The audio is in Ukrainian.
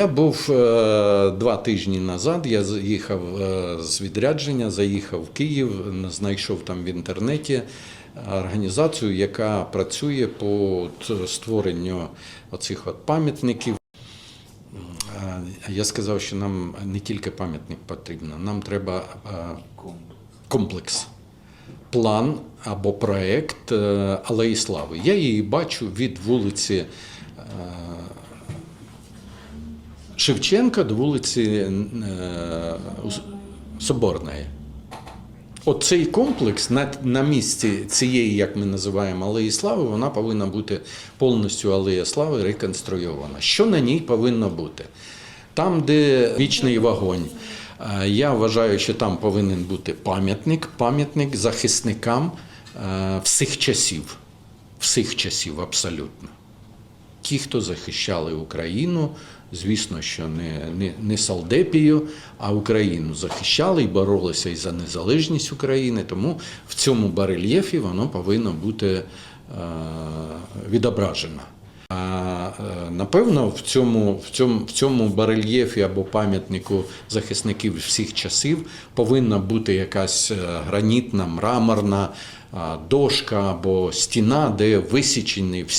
Я був е, два тижні назад. Я їхав е, з відрядження, заїхав в Київ, знайшов там в інтернеті організацію, яка працює по створенню оцих от пам'ятників. Е, Я сказав, що нам не тільки пам'ятник потрібно, нам треба е, комплекс, план або проект е, Алеї Слави. Я її бачу від вулиці е, Шевченка до вулиці е, Соборної. Оцей комплекс на, на місці цієї, як ми називаємо Алеї Слави, вона повинна бути повністю Алея Слави реконструйована. Що на ній повинно бути? Там, де вічний вогонь, е, я вважаю, що там повинен бути пам'ятник, пам'ятник захисникам е, всіх часів. Всіх часів абсолютно. Ті, хто захищали Україну, звісно, що не, не, не Салдепію, а Україну захищали і боролися і за незалежність України. Тому в цьому барельєфі воно повинно бути е, відображено. А, е, напевно, в цьому, в, цьому, в цьому барельєфі або пам'ятнику захисників всіх часів повинна бути якась е, гранітна, мраморна дошка або стіна, де висічені всі.